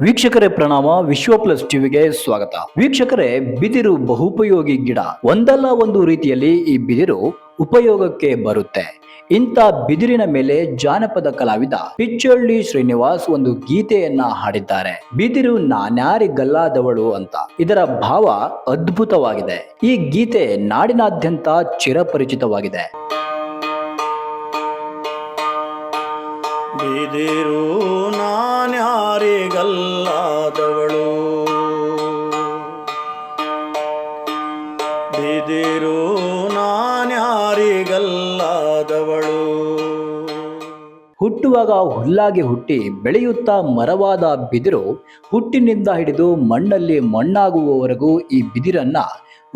ವೀಕ್ಷಕರೇ ಪ್ರಣಾಮ ವಿಶ್ವ ಪ್ಲಸ್ ಟಿವಿಗೆ ಸ್ವಾಗತ. ವೀಕ್ಷಕರೇ, ಬಿದಿರು ಬಹುಪಯೋಗಿ ಗಿಡ. ಒಂದಲ್ಲ ಒಂದು ರೀತಿಯಲ್ಲಿ ಈ ಬಿದಿರು ಉಪಯೋಗಕ್ಕೆ ಬರುತ್ತೆ. ಇಂಥ ಬಿದಿರಿನ ಮೇಲೆ ಜಾನಪದ ಕಲಾವಿದ ಪಿಚ್ಚಳ್ಳಿ ಶ್ರೀನಿವಾಸ್ ಒಂದು ಗೀತೆಯನ್ನ ಹಾಡಿದ್ದಾರೆ. ಬಿದಿರು ನಾನ್ಯಾರಿಗಲ್ಲಾದವಳು ಅಂತ. ಇದರ ಭಾವ ಅದ್ಭುತವಾಗಿದೆ. ಈ ಗೀತೆ ನಾಡಿನಾದ್ಯಂತ ಚಿರಪರಿಚಿತವಾಗಿದೆ. ಬಿದಿರು ನಾನ್ಯಾರಿಗಲ್ಲಾದವಳು ಬಿದಿರು ನಾನ್ಯಾರಿಗಲ್ಲಾದವಳು ಹುಟ್ಟುವಾಗ ಹುಲ್ಲಾಗಿ ಹುಟ್ಟಿ ಬೆಳೆಯುತ್ತಾ ಮರವಾದ ಬಿದಿರು ಹುಟ್ಟಿನಿಂದ ಹಿಡಿದು ಮಣ್ಣಲ್ಲಿ ಮಣ್ಣಾಗುವವರೆಗೂ ಈ ಬಿದಿರನ್ನ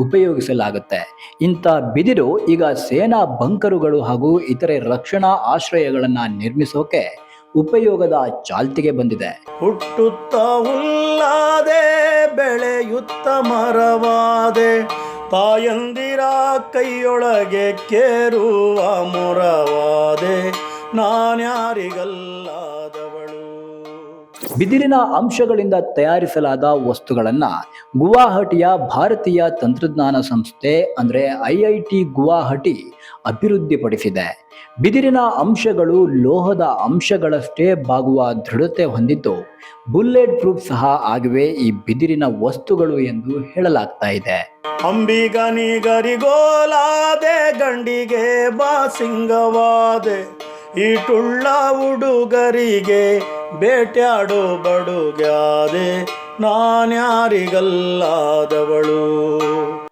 ಉಪಯೋಗಿಸಲಾಗುತ್ತೆ. ಇಂಥ ಬಿದಿರು ಈಗ ಸೇನಾ ಬಂಕರುಗಳು ಹಾಗೂ ಇತರೆ ರಕ್ಷಣಾ ಆಶ್ರಯಗಳನ್ನು ನಿರ್ಮಿಸೋಕೆ ಉಪಯೋಗದ ಚಾಲ್ತಿಗೆ ಬಂದಿದೆ. ಹುಟ್ಟುತ್ತ ಹುಲ್ಲಾದೆ, ಬೆಳೆಯುತ್ತ ಮರವಾದೆ, ತಾಯಂದಿರ ಕೈಯೊಳಗೆ ಕೇರುವ ಮೊರವಾದೆ ನಾನ್ಯಾರಿಗಲ್ಲಾದವಳು ಬಿದಿರಿನ ಅಂಶಗಳಿಂದ ತಯಾರಿಸಲಾದ ವಸ್ತುಗಳನ್ನು ಗುವಾಹಟಿಯ ಭಾರತೀಯ ತಂತ್ರಜ್ಞಾನ ಸಂಸ್ಥೆ, ಅಂದರೆ ಐ ಐ ಟಿ ಗುವಾಹಟಿ ಅಭಿವೃದ್ಧಿಪಡಿಸಿದೆ. ಬಿದಿರಿನ ಅಂಶಗಳು ಲೋಹದ ಅಂಶಗಳಷ್ಟೇ ಬಾಗುವ ದೃಢತೆ ಹೊಂದಿದ್ದು, ಬುಲ್ಲೆಟ್ ಪ್ರೂಫ್ ಸಹ ಆಗಿವೆ ಈ ಬಿದಿರಿನ ವಸ್ತುಗಳು ಎಂದು ಹೇಳಲಾಗ್ತಾ ಇದೆ. ಅಂಬಿಗನಿಗರಿಗೋಲಾದೆ, ಗಂಡಿಗೆ ಬಾಸಿಂಗವಾದೆ ಈಟುಳ್ಳ ಹುಡುಗರಿಗೆ ಬೇಟ್ಯಾಡೋ ಬಡುಗಾದೆ ನಾನ್ಯಾರಿಗಲ್ಲಾದವಳು.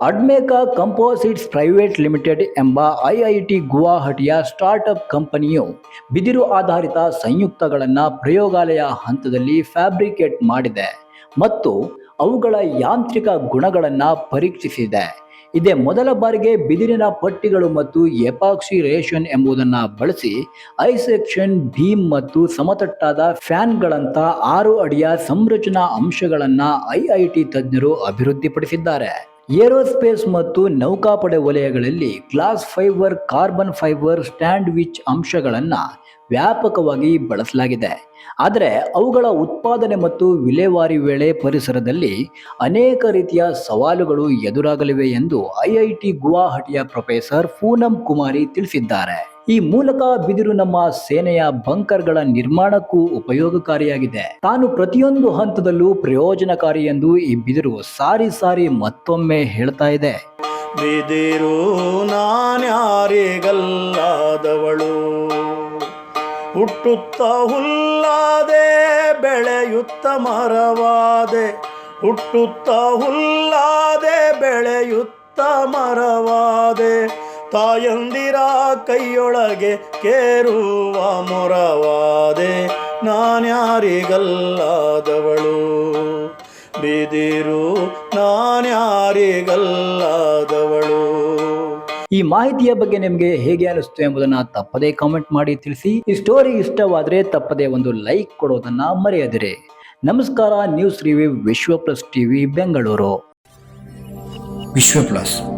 ಅಡ್ಮೇಕಾ ಕಂಪೋಸಿಟ್ಸ್ ಪ್ರೈವೇಟ್ ಲಿಮಿಟೆಡ್ ಎಂಬ ಐಐಟಿ ಗುವಾಹಟಿಯ ಸ್ಟಾರ್ಟ್ಅಪ್ ಕಂಪನಿಯು ಬಿದಿರು ಆಧಾರಿತ ಸಂಯುಕ್ತಗಳನ್ನು ಪ್ರಯೋಗಾಲಯ ಹಂತದಲ್ಲಿ ಫ್ಯಾಬ್ರಿಕೇಟ್ ಮಾಡಿದೆ ಮತ್ತು ಅವುಗಳ ಯಾಂತ್ರಿಕ ಗುಣಗಳನ್ನು ಪರೀಕ್ಷಿಸಿದೆ. ಇದೇ ಮೊದಲ ಬಾರಿಗೆ ಬಿದಿರಿನ ಪಟ್ಟಿಗಳು ಮತ್ತು ಎಪಾಕ್ಸಿ ರೇಷನ್ ಎಂಬುದನ್ನು ಬಳಸಿ ಐಸೆಕ್ಷನ್, ಭೀಮ್ ಮತ್ತು ಸಮತಟ್ಟಾದ ಫ್ಯಾನ್ಗಳಂತ ಆರು ಅಡಿಯ ಸಂರಚನಾ ಅಂಶಗಳನ್ನು ಐಐಟಿ ತಜ್ಞರು ಅಭಿವೃದ್ಧಿಪಡಿಸಿದ್ದಾರೆ. ಏರೋಸ್ಪೇಸ್ ಮತ್ತು ನೌಕಾಪಡೆ ವಲಯಗಳಲ್ಲಿ glass fibre, carbon fibre sandwich ಅಂಶಗಳನ್ನು ವ್ಯಾಪಕವಾಗಿ ಬಳಸಲಾಗಿದೆ. ಆದರೆ ಅವುಗಳ ಉತ್ಪಾದನೆ ಮತ್ತು ವಿಲೇವಾರಿ ವೇಳೆ ಪರಿಸರದಲ್ಲಿ ಅನೇಕ ರೀತಿಯ ಸವಾಲುಗಳು ಎದುರಾಗಲಿವೆ ಎಂದು ಐಐಟಿ ಗುವಾಹಟಿಯ ಪ್ರೊಫೆಸರ್ ಪೂನಂ ಕುಮಾರಿ ತಿಳಿಸಿದ್ದಾರೆ. ಈ ಮೂಲಕ ಬಿದಿರು ನಮ್ಮ ಸೇನೆಯ ಬಂಕರ್ಗಳ ನಿರ್ಮಾಣಕ್ಕೂ ಉಪಯೋಗಕಾರಿಯಾಗಿದೆ. ತಾನು ಪ್ರತಿಯೊಂದು ಹಂತದಲ್ಲೂ ಪ್ರಯೋಜನಕಾರಿ ಎಂದು ಈ ಬಿದಿರು ಸಾರಿ ಸಾರಿ ಮತ್ತೊಮ್ಮೆ ಹೇಳ್ತಾ ಇದೆ. ಬಿದಿರು ನಾನ್ಯಾರಿಗಲ್ಲಾದವಳು ಹುಟ್ಟುತ್ತ ಹುಲ್ಲಾದೆ, ಬೆಳೆಯುತ್ತ ಮರವಾದೆ. ಹುಟ್ಟುತ್ತ ಹುಲ್ಲಾದೆ, ಬೆಳೆಯುತ್ತ ಮರವಾದೆ. ತಾಯಂದಿರ ಕೈಯೊಳಗೆ ಕೇರುವ ಮೊರವಾದೆ ನಾನ್ಯಾರಿಗಲ್ಲಾದವಳು. ಬಿದಿರು ನಾನ್ಯಾರಿಗಲ್ಲಾದವಳು. ಈ ಮಾಹಿತಿಯ ಬಗ್ಗೆ ನಿಮಗೆ ಹೇಗೆ ಅನಿಸ್ತು ಎಂಬುದನ್ನ ತಪ್ಪದೇ ಕಾಮೆಂಟ್ ಮಾಡಿ ತಿಳಿಸಿ. ಈ ಸ್ಟೋರಿ ಇಷ್ಟವಾದರೆ ತಪ್ಪದೇ ಒಂದು ಲೈಕ್ ಕೊಡೋದನ್ನ ಮರೆಯದಿರಿ. ನಮಸ್ಕಾರ news review Vishwa plus TV Bengaluru. Vishwa plus